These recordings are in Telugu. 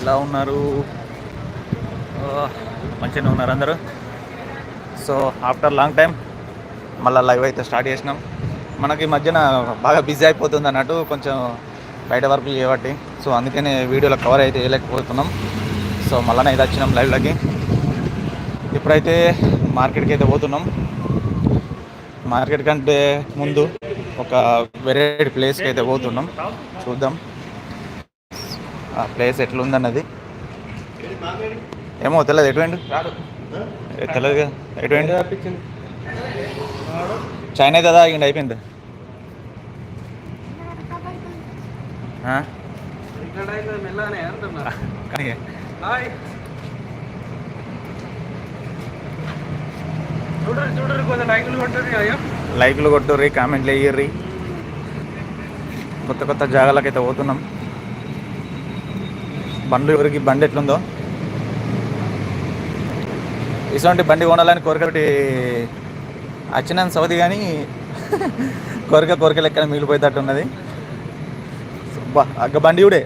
ఎలా ఉన్నారు? మంచిగానే ఉన్నారు అందరూ. సో ఆఫ్టర్ లాంగ్ టైం మళ్ళీ లైవ్ అయితే స్టార్ట్ చేసినాం. మనకి ఈ మధ్యన బాగా బిజీ అయిపోతుంది అన్నట్టు కొంచెం బయట వర్క్ చేయబట్టి. సో అందుకనే వీడియోలో కవర్ అయితే వేయలేకపోతున్నాం. సో మళ్ళీ అయితే వచ్చినాం లైవ్లోకి ఇప్పుడైతే మార్కెట్కి అయితే పోతున్నాం. మార్కెట్ కంటే ముందు ఒక వెరైటీ ప్లేస్కి అయితే పోతున్నాం. చూద్దాం. ప్లేస్ ఎట్లుందన్నది? ఏమో తెలియదు ఎటువంటి తెలియదు కదా. ఎటువంటి చైనా అయితే తాగిండి అయిపోయింది? కానీ లైక్లు కొట్టుర్రి కామెంట్లు వేయర్రి. కొత్త కొత్త జాగాలకైతే పోతున్నాం. బండ్లు ఎవరికి బండి ఎట్లుందో. ఇటువంటి బండి కొనాలని కోరిక ఒకటి అచ్చినాను సౌది కానీ కోరిక కోరిక లెక్కన మిగిలిపోయేటట్టు ఉన్నది. అగ్గ బండి కూడా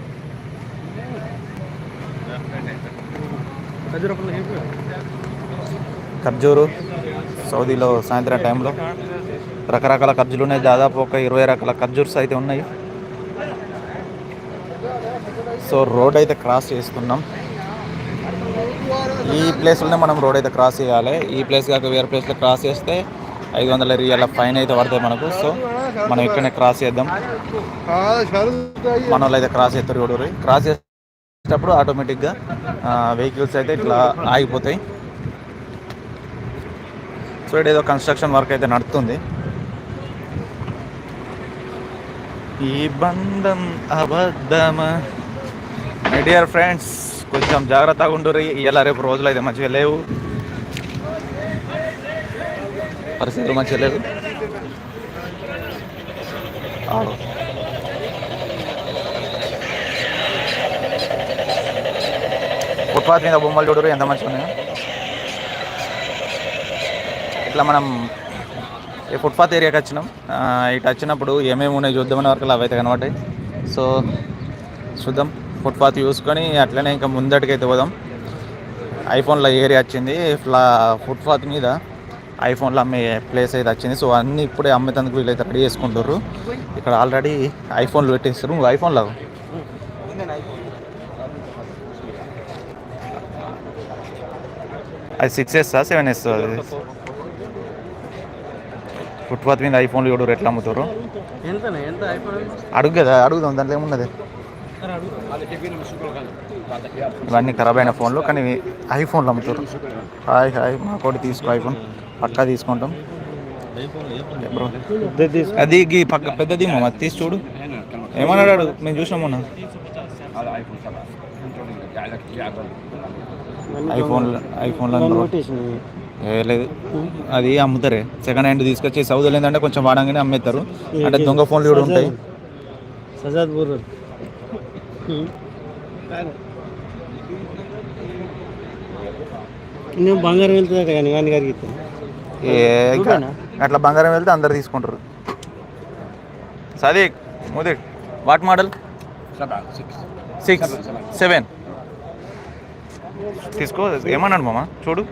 ఖర్జూరు సౌదీలో సాయంత్రం టైంలో రకరకాల ఖర్జులు ఉన్నాయి. దాదాపు ఒక ఇరవై రకాల ఖర్జూర్స్ అయితే ఉన్నాయి. సో రోడ్ అయితే క్రాస్ చేస్తున్నాం ఈ ప్లేస్లోనే మనం రోడ్ అయితే క్రాస్ చేయాలి. ఈ ప్లేస్ కాక వేరే ప్లేస్లో క్రాస్ చేస్తే ఐదు వందల రియల్ ఫైన్ అయితే పడతాయి మనకు. సో మనం ఇక్కడనే క్రాస్ చేద్దాం. మన వాళ్ళు అయితే క్రాస్ చేస్తారు రోడ్డు. క్రాస్ చేసేటప్పుడు ఆటోమేటిక్గా వెహికల్స్ అయితే ఇట్లా ఆగిపోతాయి. సో ఇక్కడ ఏదో కన్స్ట్రక్షన్ వర్క్ అయితే నడుస్తుంది ఈ బంధం అబద్ధమా? డియర్ ఫ్రెండ్స్ కొంచెం జాగ్రత్తగా ఉండుర్రి. ఇలా రేపు రోజులు అయితే మంచిగా లేవు. పరిస్థితులు మంచిగా లేదు ఫుట్పాత్ మీద బొమ్మలు చూడరు ఎంత మంచిగా ఉన్నాయో. ఇట్లా మనం ఈ ఫుట్పాత్ ఏరియాకి వచ్చినాం. ఇటు వచ్చినప్పుడు ఏమేమి ఉన్నాయి చూద్దామని వరకు అవి అయితే కనబడ్డాయి. సో చూద్దాం. ఫుట్పాత్ చూసుకొని అట్లనే ఇంకా ముందటికైతే పోదాం. ఐఫోన్లో ఏరియా వచ్చింది? ఇట్లా ఫుట్పాత్ మీద ఐఫోన్లో అమ్మే ప్లేస్ అయితే వచ్చింది? సో అన్నీ ఇప్పుడే అమ్మేందుకు వీళ్ళైతే రెడీ చేసుకుంటారు ఇక్కడ ఆల్రెడీ ఐఫోన్లు పెట్టేస్తారు నువ్వు ఐఫోన్లో అది six S seven S footpath మీద ఐఫోన్లు చూడరు ఎట్లా అమ్ముతారు? అడుగు కదా అడుగుదాం దాంట్లో ఏమున్నది ఇవన్నీ ఖరాబ్ అయిన ఫోన్లు కానీ ఐఫోన్లు అమ్ముతారు. హాయ్ హాయ్ మా కోటి తీసుకో ఐఫోన్. పక్కా తీసుకుంటాం. బ్రో? అది గీ పక్క పెద్దది మామ తీసి చూడు. ఏమన్నాడు మేము చూసాం మొన్న. ఐఫోన్ ఐఫోన్లో ఏ లేదు. అది అమ్ముతారే. సెకండ్ హ్యాండ్ తీసుకొచ్చి సౌదీలో ఏంటంటే కొంచెం వాడంగానే అమ్మేస్తారు. అంటే దొంగ ఫోన్లు కూడా ఉంటాయి. సజాద్ బూర్ నేను బంగారం వెళ్తుందట కానీ వాని గారికి అట్లా బంగారం వెళ్తే అందరు తీసుకుంటారు. సదీక్ ముదిక్ వాట్ మోడల్ సిక్స్ సెవెన్ తీసుకో ఏమన్నాడు మామ? చూడు.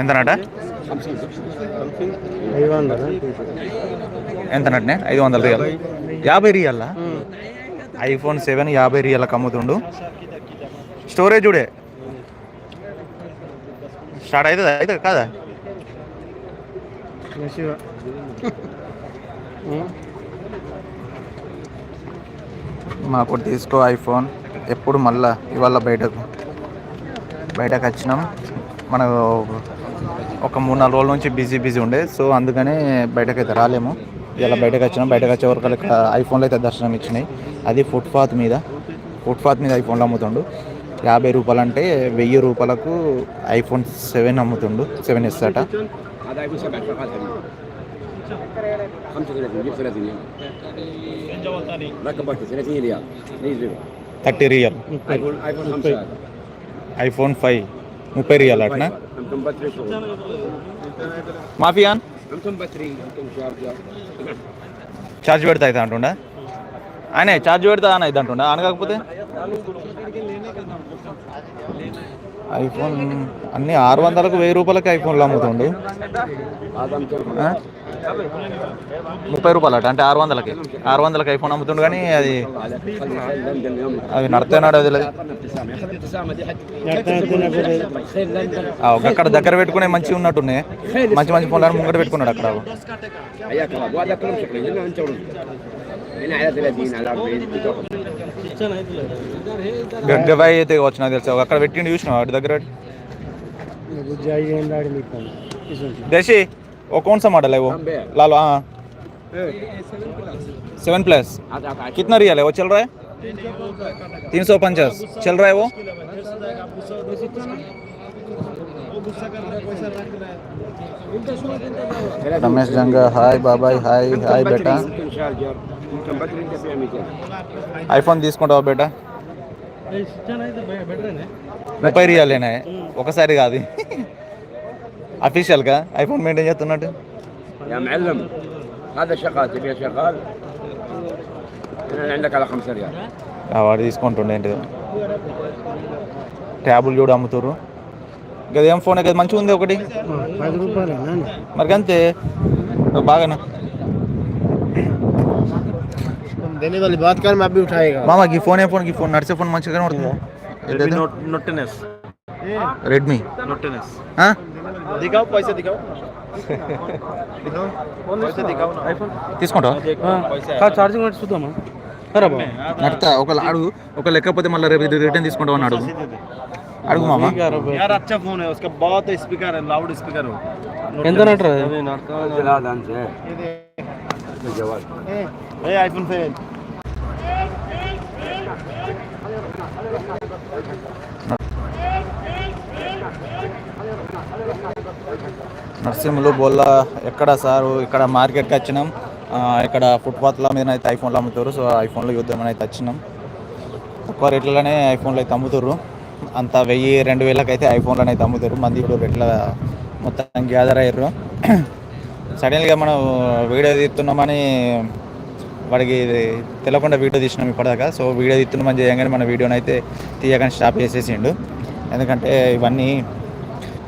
ఎంతనట ఎంత వందల ఐదు వందల రియల్. యాభై రియల్లా ఐఫోన్ సెవెన్ యాభై రియల్కి అమ్ముతుండు స్టోరేజ్ చూడే. స్టార్ట్ అవుతుందా అవుతుంది కాదా? మాకు తీసుకో ఐఫోన్ ఎప్పుడు మళ్ళా ఇవాళ బయటకు. బయటకు వచ్చినాం. మనకు ఒక మూడు నాలుగు రోజుల నుంచి బిజీ బిజీ ఉండే. సో అందుకనే బయటకు అయితే రాలేము. ఇలా బయటకు వచ్చినాం బయటకు వచ్చే వరకు ఐఫోన్లు అయితే దర్శనం ఇచ్చినాయి అది ఫుట్పాత్ మీద ఫుట్పాత్ మీద ఐఫోన్లు అమ్ముతుండు యాభై రూపాయలు అంటే వెయ్యి రూపాయలకు ఐఫోన్ సెవెన్ అమ్ముతుండు సెవెన్ ఇస్తాట థర్టీ రియల్ ఐఫోన్ ఫైవ్ ముప్పై రియల్ అట్నా మాఫియాన్ ఛార్జ్ పెడతా అయితే అంటుండా? ఆయన ఛార్జ్ పెడతా అన్న ఇది అంటుండా? అనకపోతే ఐఫోన్ అన్ని ఆరు వందలకు వెయ్యి రూపాయలకి ఐఫోన్లు అమ్ముతుండు. ముప్పై రూపాయలట అంటే ఆరు వందలకి. ఆరు వందలకి ఐఫోన్ అమ్ముతుండు కానీ అది అవి నడుతున్నాడు అది అక్కడ దగ్గర పెట్టుకునే మంచి ఉన్నట్టున్నాయి మంచి మంచి ఫోన్లను ముంగట పెట్టుకున్నాడు అక్కడ. గడ్డబాయి అయితే వచ్చిన తెలుసా. అక్కడ పెట్టిండి చూసినావు? వాటి దగ్గర దశి वो कौन सा मॉडल है वो? लाल हाँ। सेवन प्लस कितना रियल है? वो चल रहा है? तीन सौ पचास. चल रहा है वो? रमेश जंगा हाय बाबा हाय हाय बेटा। ఐఫోన్ తీసుకుంటావా బేట ముప్పై రియాలేనా ఒకసారి కాదు అఫీషియల్గా ఐఫోన్ మెయింటైన్ చేస్తున్నట్టు يا معلم هذا شغال تبيه شغال هنا عندك على 5 ريال ఆ, వాడు తీసుకుంటుండే ఏంటి ట్యాబులు చూడు అమ్ముతారు ఇంకా ఏం ఫోన్ కదా మంచిగా ఉంది ఒకటి పది రూపాయలేనా మరి అంతే బాగానే देने वाली बात कर मैं अभी उठाएगा మామ ఈ ఫోన్ ఏ ఫోన్ ఈ ఫోన్ నడిచే ఫోన్ మంచిగా కనబడుతుంది नोटेनेस రెడ్మీ नोटेनेस ఆ? दिखाओ पैसे दिखाओ पैसे दिखाओ आईफोन చూద్దామా సరే ఒక అడుగు ఒక లేకపోతే మళ్ళీ రేపు రిటర్న్ తీసుకుంటావు అడుగు అడుగు మామా यार अच्छा फोन है उसका बहुत स्पीकर है लाउड स्पीकर ఎంత आईफोन నర్సింహులు బోల్లా ఎక్కడ సార్? ఇక్కడ మార్కెట్కి వచ్చినాం. ఇక్కడ ఫుట్పాత్ల మీద అయితే ఐఫోన్లు అమ్ముతారు సో ఐఫోన్లు యుద్ధం అయితే వచ్చినాం. తక్కువ రేట్లలోనే ఐఫోన్లు అయితే అమ్ముతారు అంత వెయ్యి రెండు వేలకు అయితే ఐఫోన్లు అయితే అమ్ముతారు మంది ఇప్పుడు రేట్ల మొత్తం గ్యాదర్ అయ్యారు సడన్గా మనం వీడియో తీస్తున్నామని వాడికి తెలియకుండా వీడియో తీసినాం ఇప్పటిదాకా. సో వీడియో తీస్తున్నామని చేయగానే మన వీడియోని అయితే తీయగానే స్టాప్ చేసేసిండు. ఎందుకంటే ఇవన్నీ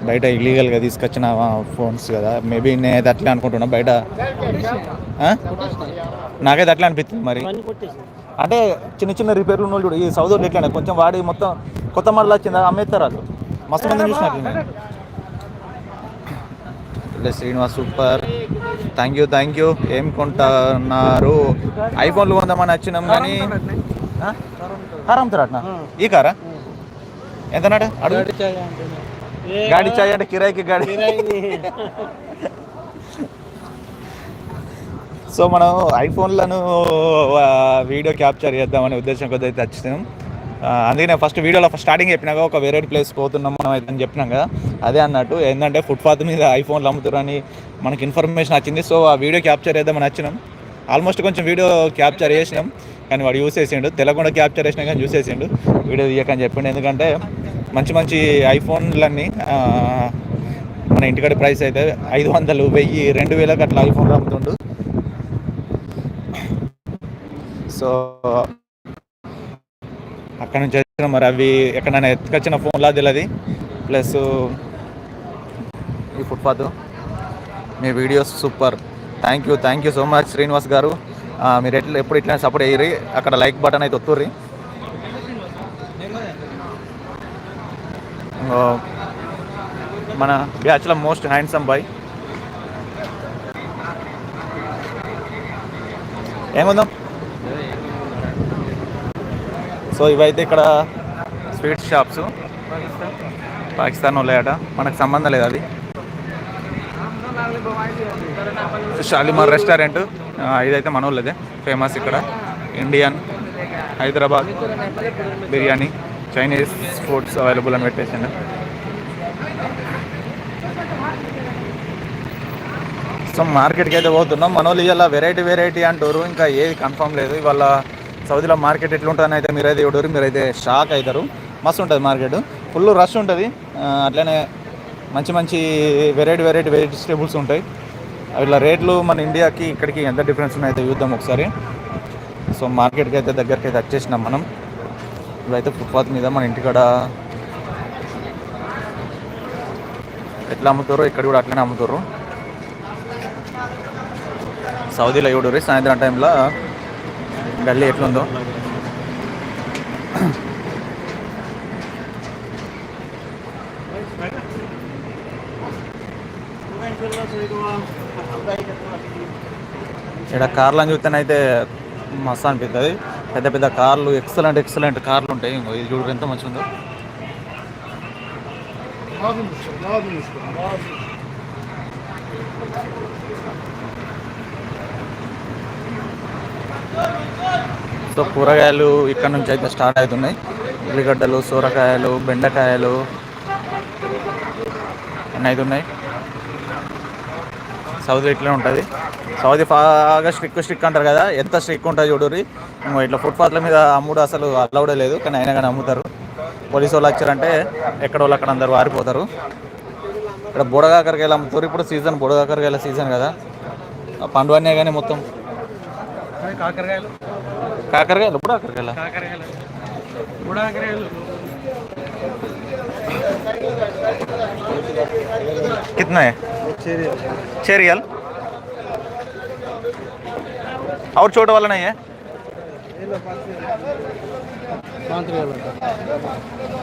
బయట ఇల్లీగల్గా తీసుకొచ్చిన ఫోన్స్ కదా. మేబీ నేనైతే అట్లే అనుకుంటున్నా. బయట? నాకైతే అట్లా అనిపిస్తుంది మరి. అంటే చిన్న చిన్న రిపేర్లు ఉన్న చూడు ఈ సౌదీ ఎట్లా కొంచెం వాడి మొత్తం కొత్త మోడల్ వచ్చిందా? అమ్మేస్తారు వాళ్ళు? మస్తు మంది చూసినట్లు Srinivas super. Thank you thank you ఏం కొంటున్నారు? ఐఫోన్లు కొందామని వచ్చినాం కానీ కార్ ఈ కారా? ఎంత నాడు? అడుగు. గాడి చాయ్ అంటే కిరాయికి గాడి. సో మనం ఐఫోన్లను వీడియో క్యాప్చర్ చేద్దామనే ఉద్దేశం కొద్ది అయితే వచ్చినాం అందుకే నేను ఫస్ట్ వీడియోలో ఫస్ట్ స్టార్టింగ్ చెప్పినాక ఒక వేరే ప్లేస్ పోతున్నాం మనం అయితే అని చెప్పినాం కదా. అదే అన్నట్టు ఏంటంటే ఫుట్పాత్ మీద ఐఫోన్లు అమ్ముతారని మనకి ఇన్ఫర్మేషన్ వచ్చింది. సో ఆ వీడియో క్యాప్చర్ చేద్దామని వచ్చినాం. ఆల్మోస్ట్ కొంచెం వీడియో క్యాప్చర్ చేసినాం. కానీ వాడు యూస్ చేసిండు. తెలకుండా క్యాప్చర్ చేసినా కానీ యూస్ చేసిండు. వీడియో తీయకని చెప్పిండు. ఎందుకంటే మంచి మంచి ఐఫోన్లన్నీ మన ఇంటికాడ ప్రైస్ అయితే ఐదు వందలు వెయ్యి రెండు వేలకు అట్లా ఐఫోన్లు అమ్ముతుండు. సో అక్కడ నుంచి వచ్చిన మరి అవి ఎక్కడైనా ఎత్తుకొచ్చిన ఫోన్లా తెలియదు ప్లస్ ఈ footpath me videos super. Thank you thank you so much Srinivas garu. మీరు ఎట్లా ఎప్పుడు ఇట్లా సపోర్ట్ అయ్యి అక్కడ లైక్ బటన్ అయితే ఒత్తుర్రి. మన బ్యాచ్లో మోస్ట్ హ్యాండ్సమ్ బాయ్. ఏముందాం? సో ఇవైతే ఇక్కడ స్వీట్ షాప్స్. పాకిస్తాన్ వాళ్ళయట. మనకు సంబంధం లేదు అది. షాలిమార్ రెస్టారెంట్. ఇదైతే మన వాళ్ళదే. ఫేమస్ ఇక్కడ. Indian Hyderabad biryani. Chinese foods available అని పెట్టేసిండు సో మార్కెట్కి అయితే పోతున్నాం. మనోళ్ళు ఇవాళ వెరైటీ వెరైటీ అంటారు ఇంకా ఏది కన్ఫర్మ్ లేదు. ఇవాళ సౌదీలో మార్కెట్ ఎట్లుంటుందని అయితే మీరైతే చూడరు. మీరైతే షాక్ అవుతారు మస్తు ఉంటుంది మార్కెట్ ఫుల్ రష్ ఉంటుంది. అట్లనే మంచి మంచి వెరైటీ వెరైటీ వెజిటేబుల్స్ ఉంటాయి. అట్లా రేట్లు మన ఇండియాకి ఇక్కడికి ఎంత డిఫరెన్స్ ఉన్నాయో చూద్దాం ఒకసారి. సో మార్కెట్కి అయితే దగ్గరికి అయితే వచ్చేసినాం మనం. ఇప్పుడైతే ఫుట్పాత్ మీద మన ఇంటికాడ ఎట్లా అమ్ముతారో ఇక్కడ కూడా అట్లనే అమ్ముతారు. సౌదీలో చూడరు సాయంత్రం టైంలో గల్లీ ఎట్లుందో. ఇక్కడ కార్లను చూస్తేనైతే మస్తు అనిపిస్తుంది పెద్ద పెద్ద కార్లు ఎక్సలెంట్ ఎక్సలెంట్ కార్లు ఉంటాయి. ఇది చూడరు ఎంత మంచి ఉందో. సో కూరగాయలు ఇక్కడ నుంచి అయితే స్టార్ట్ అవుతున్నాయి. ఉల్లిగడ్డలు సూరకాయలు బెండకాయలు అన్నీ ఉన్నాయి. సౌదీ ఇట్లనే ఉంటుంది. సౌదీ బాగా స్ట్రిక్ స్ట్రిక్ అంటారు కదా ఎంత స్ట్రిక్ ఉంటుంది చూడుర్రి. ఇట్లా ఫుట్పాత్ల మీద అమ్ముడు అసలు అలౌడే లేదు కానీ అయినా కానీ అమ్ముతారు పోలీసు వాళ్ళు వచ్చారంటే ఎక్కడ వాళ్ళు అక్కడ అందరు వారిపోతారు ఇక్కడ బుడగాకరకాయలు అమ్ముతారు ఇప్పుడు సీజన్ బుడగాకరకాయల సీజన్ కదా ఆ పండు అన్నీ కానీ మొత్తం కాకరకాయలు కాకరకాయలు బుడగాకరకాయలు కాకరకాయలు బుడాకరకాయలు कितना है छः रियल और छोटा वाला नहीं है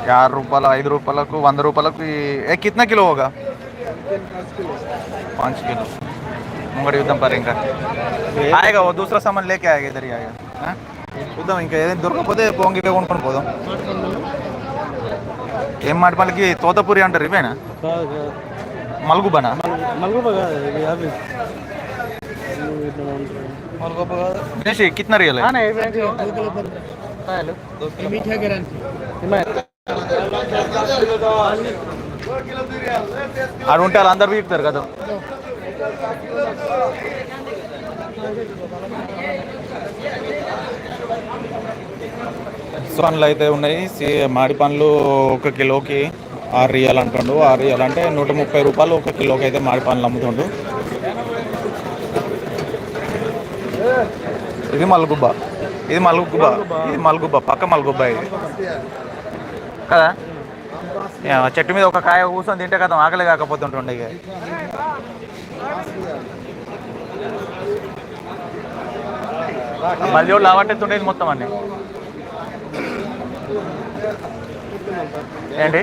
యాభై రూపాయలు ఐదు రూపాయలకు వంద రూపాయలకు ఏ కిత్నా కిలో హోగా पाँच किलो। ముంగడి యుద్ధం పర్ ఇంకా ఆయగా ఓ దూసరా సామాన్ లేకే ఆయగా ఇద్దరు ఆయగా చూద్దాం ఇంకా ఏదైనా దొరకపోతే పొంగివే కొనుక్కొని పోదాం ఏం మాట మనకి తోతపూరి అంటారు ఇవేనా మల్గుబనా మల్గుబ और गोपा जैसे कितना रियल है। हां नहीं मीठा गारंटी हिमायत ఆడు ఉంటే కదా పండ్లు అయితే ఉన్నాయి. మాడి పండ్లు ఒక కిలోకి ఆరు రియాలు అంటుండు ఆరు రియాలు అంటే నూట ముప్పై రూపాయలు ఒక కిలోకి అయితే మాడి పండ్లు అమ్ముతుండు. ఇది మల్గుబ్బ. ఇది మల్గుబ్బ. ఇది మల్గుబ్బ. పక్క మల్గుబ్బ ఇది. కదా? చెట్టు మీద ఒక కాయ కూర్చొని తింటే కదా ఆకలి కాకపోతుంటుండే ఇక. మళ్ళీ లావట్టెత్తుండేది మొత్తం అండి ఏంటి?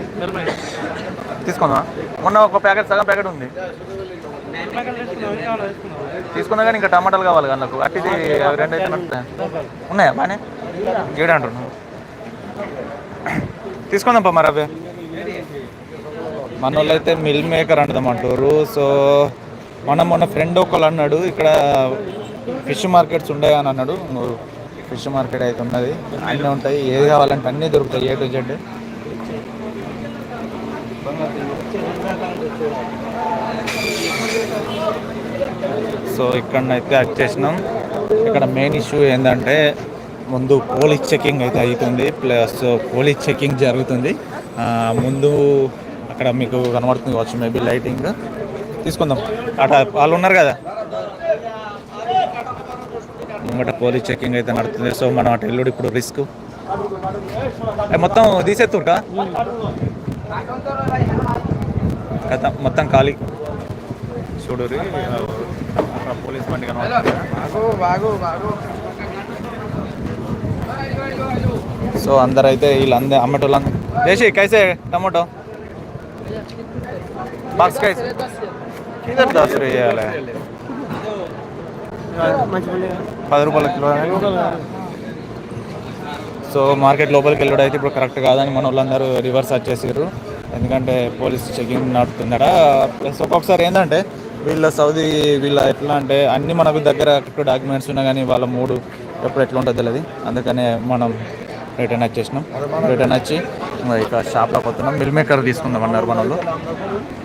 తీసుకుందా మొన్న ఒక ప్యాకెట్ సగం ప్యాకెట్ ఉంది. తీసుకున్నా కానీ ఇంకా టమాటాలు కావాలి కదా నాకు. అట్టిది అవి రెండు అయితే ఉన్నాయా? బాగానే గీడ అంటున్నాను తీసుకుందాంపా మరి అవి. మన వాళ్ళు అయితే మిల్ మేకర్ అంటారు సో మనం మొన్న ఫ్రెండ్ ఒకళ్ళు అన్నాడు ఇక్కడ ఫిష్ మార్కెట్స్ ఉంటాయి అని అన్నాడు. ఫిష్ మార్కెట్ అయితే ఉన్నది. అన్నీ ఉంటాయి. ఏది కావాలంటే అన్నీ దొరుకుతాయి ఏ టు జెడ్. సో ఇక్కడనైతే వచ్చేసినాం ఇక్కడ మెయిన్ ఇష్యూ ఏంటంటే ముందు పోలీస్ చెకింగ్ అయితే అవుతుంది ప్లస్ పోలీస్ చెకింగ్ జరుగుతుంది. ముందు అక్కడ మీకు కనబడుతుంది కావచ్చు మేబీ లైటింగ్ తీసుకుందాం. అట వాళ్ళు ఉన్నారు కదా? ముంగట పోలీస్ చెకింగ్ అయితే నడుస్తుంది సో మనం అటు వెళ్ళుడు ఇప్పుడు రిస్క్ మొత్తం తీసేస్తుంటా? కదా మొత్తం ఖాళీ. పోలీస్ బండి సో అందరు అయితే వీళ్ళందరూ అమ్మటోళ్ళందరూ. దేశీ కైసే టమాటో. బాక్స్ కైసే. దస్ వేయాలి. పది రూపాయల కిలో. సో మార్కెట్ లోపలికి వెళ్ళడం అయితే ఇప్పుడు కరెక్ట్ కాదని మన వాళ్ళందరూ రివర్స్ వచ్చేసారు ఎందుకంటే పోలీస్ చెకింగ్ నడుతుందట ప్లస్ ఒక్కొక్కసారి ఏంటంటే వీళ్ళ సౌదీ వీళ్ళ ఎట్లా అంటే అన్ని మనకు దగ్గర డాక్యుమెంట్స్ ఉన్నా కానీ వాళ్ళ మూడు ఎప్పుడు ఎట్లా ఉంటుందో తెలియదు అందుకనే మనం రిటర్న్ వచ్చేసినాం రిటర్న్ వచ్చి ఇంకా ఇక షాప్లోకి వస్తున్నాం మిల్ మేకర్ తీసుకుందాం అన్నారు మన వాళ్ళు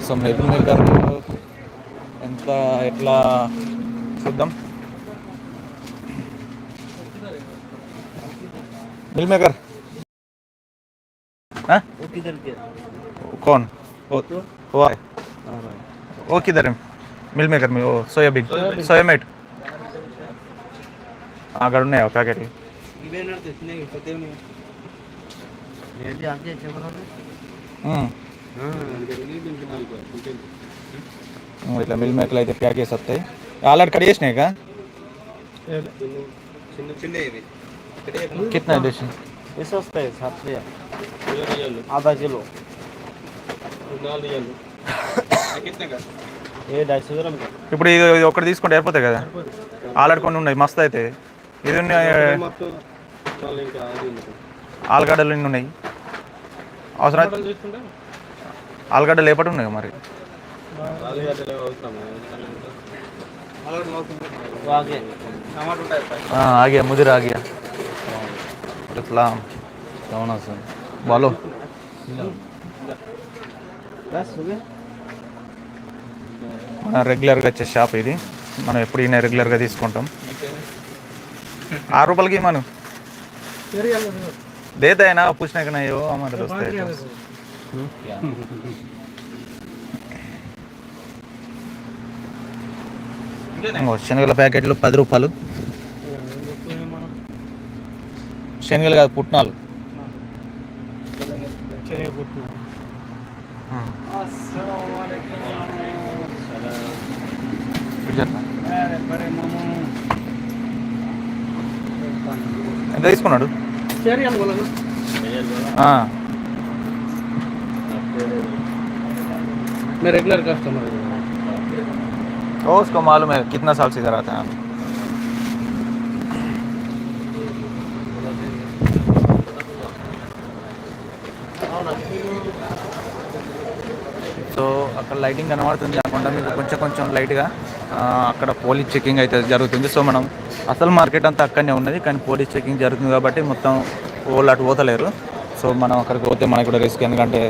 సో మిల్ మేకర్ ఎంత ఎట్లా చూద్దాం मिल मेकर हाँ? कौन वो वो है वो किधर है మిల్ మేకర్ మీ ఓ సోయాబీన్ సోయామేట్ అక్కడ ఉన్నాయి ఒక ప్యాకెట్లు ఇట్లా మిల్ మేకర్లు అయితే ప్యాక్ చేసి వస్తాయి ఆల్రెడీ కట్ చేసినాయిగా कितना एडिशन इस हफ़्ते सात आधा किलो कितने का ఇప్పుడు ఇది ఒకటి తీసుకుంటే అయిపోతాయి కదా? ఆల్రెడీ కొన్ని ఉన్నాయి మస్తు అయితే. ఇది ఉన్నాయి ఆలుగడ్డలు ఇన్ని ఉన్నాయి. అవసరం ఆలుగడ్డలు ఏపటి ఉన్నాయి మరి? ఆగే. ముదిర ఆగే. బాలో. బస్ మన రెగ్యులర్గా వచ్చే షాప్ ఇది. మనం ఎప్పుడు ఈయన రెగ్యులర్గా తీసుకుంటాం. ఆరు రూపాయలకి మనం దేదైనా పూసినాకనా మన అమ్మ శనగల ప్యాకెట్లు పది రూపాయలు. శనగలు కాదు పుట్నాలు. ఎంత తీసుకున్నాడు ఆ, मैं रेगुलर कस्टमर हूँ ओ उसको मालूम है कितना साल से इधर आते हैं आप సో అక్కడ లైటింగ్ కనబడుతుంది కాకుండా మీకు కొంచెం కొంచెం లైట్గా ఆ, అక్కడ పోలీస్ చెకింగ్ అయితే జరుగుతుంది. సో మనం అసలు మార్కెట్ అంతా అక్కడనే ఉన్నది కానీ పోలీస్ చెకింగ్ జరుగుతుంది కాబట్టి మొత్తం వాళ్ళు అటు పోతలేరు. సో మనం అక్కడికి పోతే మనకు కూడా రిస్క్ ఎందుకంటే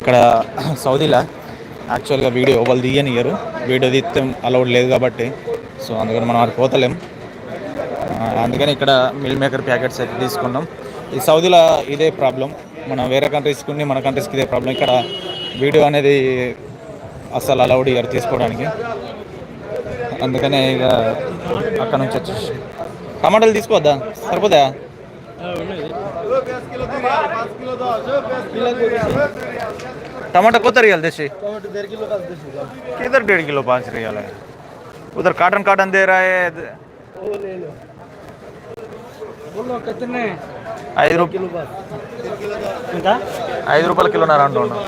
ఇక్కడ సౌదీలో? యాక్చువల్గా వీడియో వాళ్ళు తీయనియరు వీడియో తీస్తే అలౌడ్ లేదు కాబట్టి సో అందుకని మనం అక్కడ పోతలేం. అందుకని ఇక్కడ మిల్ మేకర్ ప్యాకెట్స్ అయితే తీసుకున్నాం. ఈ సౌదీలో ఇదే ప్రాబ్లం. మనం వేరే కంట్రీస్కి మన కంట్రీస్కి ఇదే ప్రాబ్లం. ఇక్కడ వీడియో అనేది అసలు అలౌడ్ ఇయర్ తీసుకోవడానికి. అందుకనే ఇక అక్కడ నుంచి వచ్చేసి టమాటాలు తీసుకోవద్దా సరిపోదా टमाटर को रियल देसी डेढ़ किलो का दीजिएगा किधर डेढ़ किलो पाँच रियल है उधर कार्टन कार्टन दे रहा है वो ले लो बोलो कितने ఐదు రూపాయలు किलो का ఎంత ఐదు రూపాయల కిలోన్నర అంటున్నాం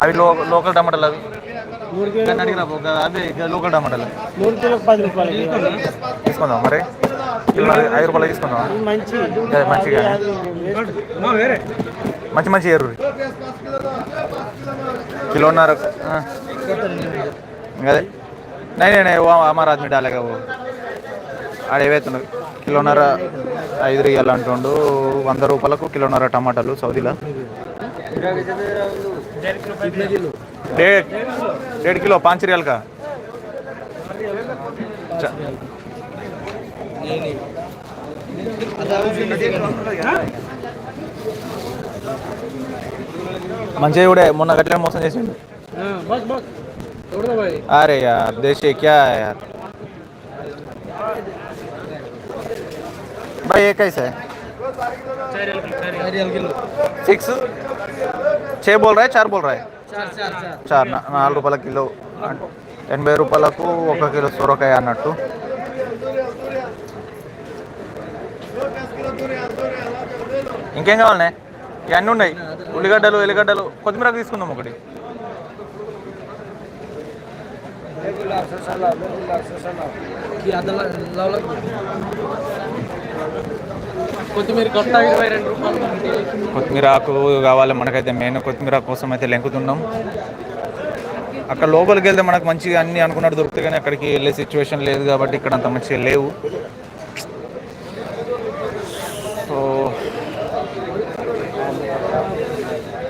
అవి లో లోకల్ టమాటాలు అవి. లోకల్ టమాటాలు. మూడు కిలో పది రూపాయలు తీసుకుందాం మరి. ఐదు రూపాయలు తీసుకుందాం. మంచిగా. వేరే. మంచి మంచి ఎర్రు కిలోన్నర. అదే. నై నై నై ఓ అమర్ ఆద్మీ డాలేగా ఆడ ఏవైతున్నాయి? కిలోన్నర ఐదు రియల్ అంటుండు. వంద రూపాయలకు కిలోన్నర టమాటాలు సౌదీలో. डेढ़ डेढ़ किलो पाँच रियल का अच्छा। మంచిగా కూడా మొన్న గట్లే మోసం చేసిండు బస్ బస్ చూడదా భాయ్ अरे यार देशी क्या है यार भाई ये कैसा है సిక్స్. చే బోల్ రాయ్ చార్ బోల్ రాయ్. చార్ నాలుగు రూపాయల కిలో. ఎనభై రూపాయలకు ఒక కిలో సొరకాయ అన్నట్టు. ఇంకేం కావాలనే? ఇవన్నీ ఉన్నాయి. ఉల్లిగడ్డలు ఎల్లిగడ్డలు కొత్తిమీర తీసుకుందాం ఒకటి. కొత్తిమీర కొత్త ఇరవై రెండు రూపాయలు. కొత్తిమీర ఆకు కావాలి మనకైతే మెయిన్ కొత్తిమీర కోసం అయితే లెంకుతున్నాం. అక్కడ లోపలికి వెళ్తే మనకు మంచిగా అన్ని అనుకున్నట్టు దొరుకుతాయి కానీ అక్కడికి వెళ్ళే సిచ్యువేషన్ లేదు కాబట్టి ఇక్కడ అంత మంచిగా లేవు. సో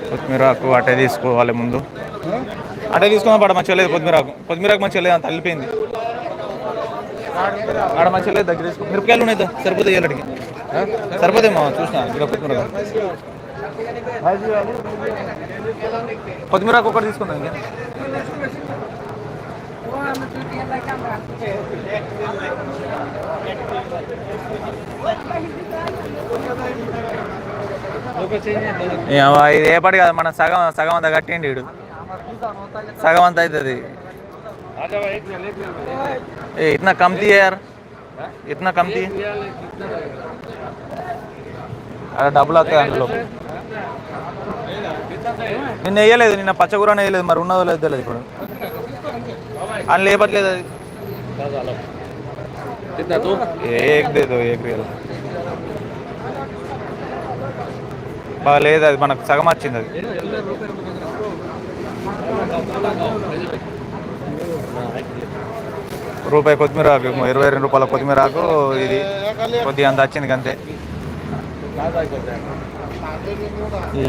కొత్తిమీర ఆకు అటే తీసుకోవాలి ముందు. అటే తీసుకుందాం పడ మంచిగా లేదు కొత్తిమీర ఆకు. కొత్తిమీర ఆకు మంచిగా లేదు అంత వెళ్ళిపోయింది ఆడ మంచిగా లేదు దగ్గర తీసుకో. మిరపకాయలు ఉన్నాయి సరిపోతాయి వెళ్ళడానికి సరిపోతేమో చూసిన ఇక్కడ కొత్తిమీర. ఆకు. ఒకటి తీసుకుందాం ఇంకా? ఇది ఏ పడి కాదు మన సగం సగం అంతా కట్టేయండి వీడు. సగం అంతా అవుతుంది. ఏ ఇట్నా కమ్తీ యార్ ఇట్నా కమ్తీ అలా డబ్బులు వస్తాయి అందులో నిన్న వేయలేదు నిన్న పచ్చకూర వేయలేదు మరి ఉన్నదో లేదో తెలియదు ఇప్పుడు అని లేపట్లేదు అది कितना तू ఏక్ దేదో ఏక్ రియల్ బాగా లేదు అది మనకు సగం వచ్చింది అది రూపాయి కొత్తిమీర ఆకు ఇరవై రెండు రూపాయల కొత్తిమీర ఆకు ఇది. కొద్దిగా అంత వచ్చింది అంతే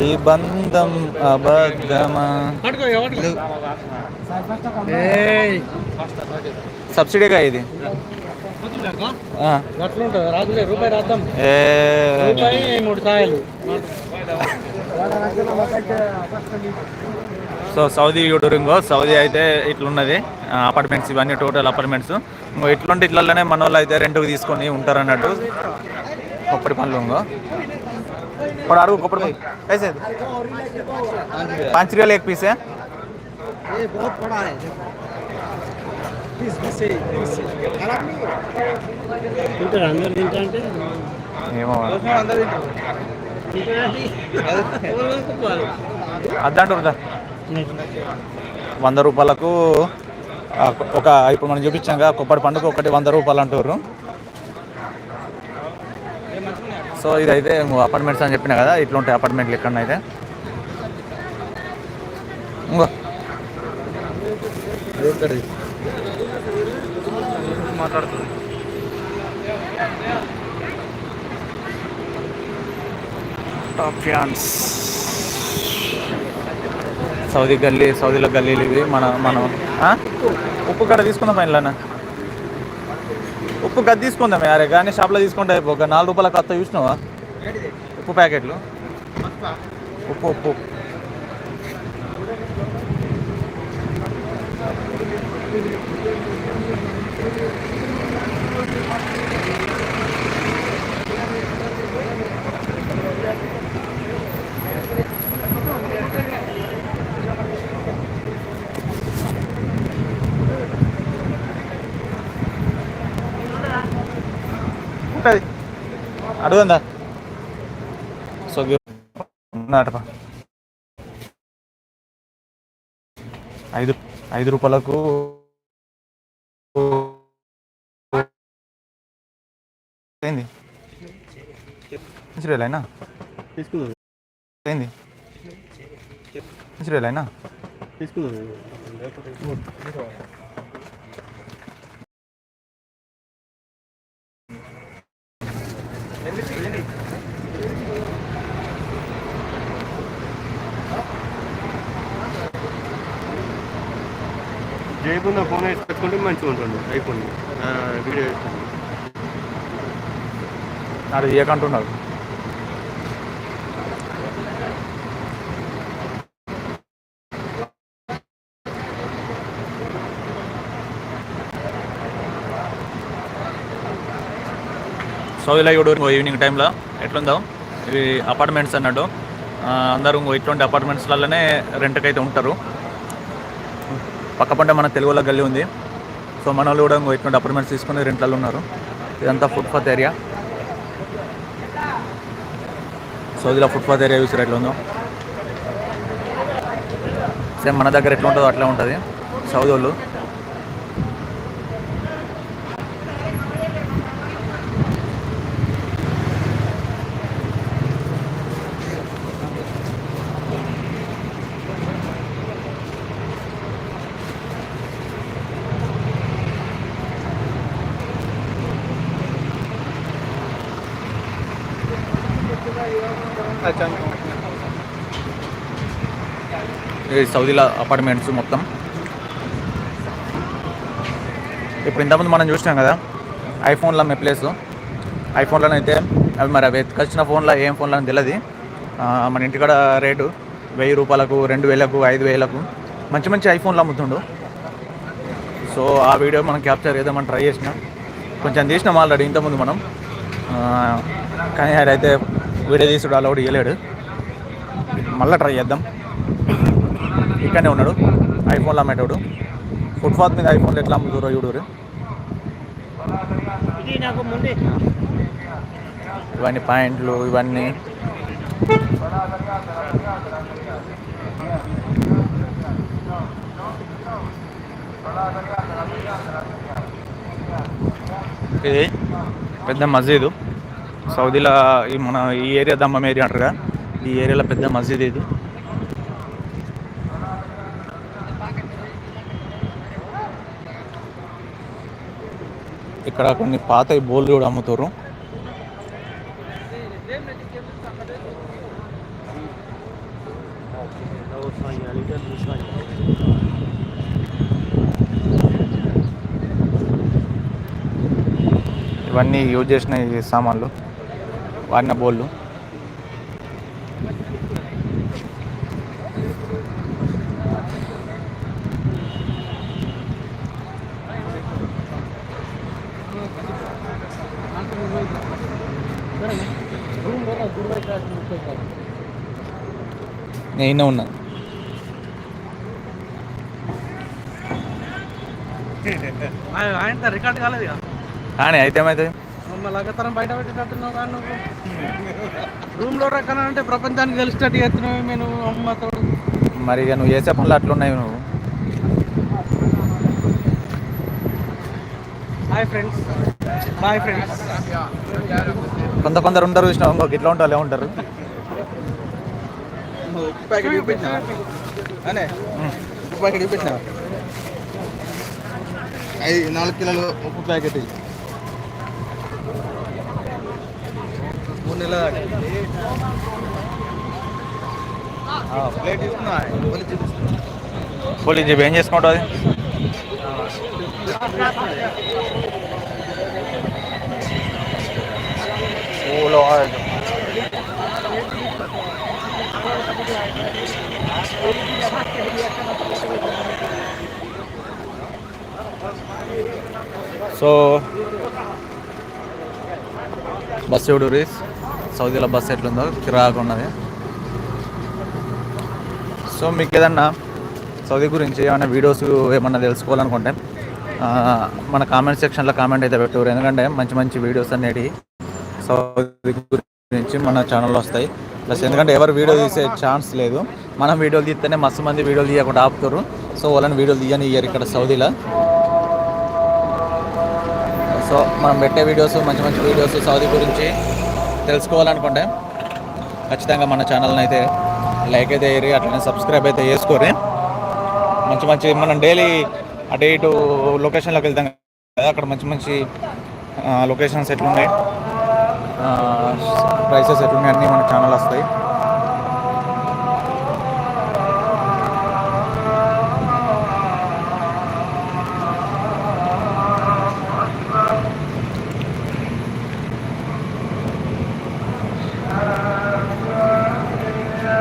ఈ బంధం అబద్ధమా? సబ్సిడీగా ఇది? సో సౌదీ యూటూరింగో సౌదీ అయితే ఇట్లున్నది. అపార్ట్మెంట్స్ ఇవన్నీ టోటల్ అపార్ట్మెంట్స్ ఇట్లాంటి ఇట్లలోనే మన వాళ్ళు అయితే రెంట్కి తీసుకొని ఉంటారు అన్నట్టు కొప్పటి పనులు ఇప్పుడు అడుగు కొప్పటి పనులు కైసే పాంచ్ ఎక్ పీసే? ఏమో అద్దంటారు వంద రూపాయలకు ఒక ఇప్పుడు మనం చూపించాం కదా కొప్పటి పండుగ ఒకటి వంద రూపాయలు అంటారు సో ఇదైతే అపార్ట్మెంట్స్ అని చెప్పిన కదా ఇట్లా ఉంటాయి అపార్ట్మెంట్లు మాట్లాడుతుంది టాప్ ఫ్యాన్స్. సౌదీ గల్లీ సౌదీలో గల్లీలు ఇవి మన మనం? ఉప్పు కడ తీసుకుందాం పైన ఉప్పు గది తీసుకుందాం అరే కానీ షాప్లో తీసుకుంటే అయిపో. ఒక నాలుగు రూపాయల కొత్త చూసినావా? ఉప్పు ప్యాకెట్లు. ఉప్పు ఉప్పు. ఉంటుంది అడుగుందా సో ఉన్నాడపా ఐదు ఐదు రూపాయలకు ఏంది? ఇన్సూరియల్ తీసుకుందాం. ఏంది? అయినా తీసుకుందాం. జైబున్న ఫోన్ వేసి పెట్టుకుంటే మంచిగా ఉంటుంది ఐఫోన్. వీడియో అది ఏకంటున్నారు సౌదీలో కూడా ఇంకో ఈవినింగ్ టైంలో ఎట్లుందో? ఇవి అపార్ట్మెంట్స్ అన్నట్టు. అందరూ ఇంకో అపార్ట్మెంట్స్లలోనే రెంట్కి అయితే ఉంటారు. పక్క పంట మన తెలుగులో గల్లి ఉంది. సో మన వాళ్ళు కూడా ఇంకో అపార్ట్మెంట్స్ తీసుకుని రెంట్లలో ఉన్నారు. ఇదంతా ఫుట్పాత్ ఏరియా సౌదీలో ఫుట్పాత్ ఏరియా చూసారు ఎట్లా ఉందో సేమ్ మన దగ్గర ఎట్లా ఉంటుందో అట్లా ఉంటుంది. సౌదీ వాళ్ళు సౌదీల అపార్ట్మెంట్స్ మొత్తం. ఇప్పుడు ఇంతకుముందు మనం చూసినాం కదా ఐఫోన్లో అమ్మే ప్లేస్ ఐఫోన్లో అయితే అవి మరి అవి ఎత్తుకొచ్చిన ఫోన్లో ఏం ఫోన్లో అని తెలియదు మన ఇంటికాడ రేటు వెయ్యి రూపాయలకు రెండు వేలకు ఐదు వేలకు మంచి మంచి ఐఫోన్లు అమ్ముతుండు. సో ఆ వీడియో మనం క్యాప్చర్ చేద్దామని ట్రై చేసినాం. కొంచెం తీసినాం ఆల్రెడీ ఇంతకుముందు మనం. కానీ అయితే వీడియో తీసుడు అలా కూడా ఇవ్వలేడు మళ్ళీ ట్రై చేద్దాం. ఇక్కడనే ఉన్నాడు. ఐఫోన్లో అమ్మేటోడు. ఫుట్పాత్ మీద ఐఫోన్లు ఎట్లా అమ్ముతారో చూడరు ఇవన్నీ పాయింట్లు ఇవన్నీ. ఇది పెద్ద మస్జిద్ సౌదీలో ఈ మన ఈ ఏరియా దమ్మం ఏరియా అంటారుగా. ఈ ఏరియాలో పెద్ద మస్జిద్ ఇది. ఇక్కడ కొన్ని పాత బోర్లు కూడా అమ్ముతారు. ఇవన్నీ యూజ్ చేసిన సామాన్లు వాడిన బోళ్ళు నేనే ఉన్నా. ఆయన రికార్డ్ కాలేదు అయితే లగతరం బయట కానీ నువ్వు. రూమ్లో రకన అంటే ప్రపంచానికి తెలిసినట్టు ఎత్తున్నావు నేను అమ్మతో మరి ఇక నువ్వు చేసే పనులు అట్లున్నాయి నువ్వు. హాయ్ ఫ్రెండ్స్ బాయ్ ఫ్రెండ్స్ కొంత కొందరు ఉంటారు చూసినావు? ఇంకొక ఇట్లా ఉంటారు ఉంటారు. ప్యాకెట్ చూపించిన అనే ఉప్పు ప్యాకెట్ చూపించిన ఐదు నాలుగు కిలోలు ఉప్పు ప్యాకెట్ మూడు నెలల ప్లేట్ తీసుకున్నా పోలీస్ చెప్పి ఏం చేసుకుంటుంది అది ఓలో సో బస్సు చూడు రీస్ సౌదీలో బస్ ఎట్లుందో కిరాకు ఉన్నది. సో మీకు ఏదన్నా సౌదీ గురించి ఏమైనా వీడియోస్ ఏమన్నా తెలుసుకోవాలనుకుంటే మన కామెంట్ సెక్షన్లో కామెంట్ అయితే పెట్టారు ఎందుకంటే మంచి మంచి వీడియోస్ అనేటివి సౌదీ గురించి మన ఛానల్లో వస్తాయి. ప్లస్ ఎందుకంటే ఎవరు వీడియో తీసే ఛాన్స్ లేదు. మనం వీడియోలు తీస్తేనే మస్తు మంది వీడియోలు తీయకుండా ఆపుతారు. సో వాళ్ళని వీడియోలు తీయని ఇయ్యరు ఇక్కడ సౌదీలో. సో మనం పెట్టే వీడియోస్ మంచి మంచి వీడియోస్ సౌదీ గురించి తెలుసుకోవాలనుకుంటే ఖచ్చితంగా మన ఛానల్ని అయితే లైక్ అయితే వేయరి అట్లనే సబ్స్క్రైబ్ అయితే చేసుకోరు మంచి మంచి మనం డైలీ అటు ఇటు లొకేషన్లోకి వెళ్తాం కదా అక్కడ మంచి మంచి లొకేషన్స్ ఎట్లున్నాయి. ప్రైసెస్ ఎట్లున్నాయి అన్నీ మన ఛానల్ వస్తాయి.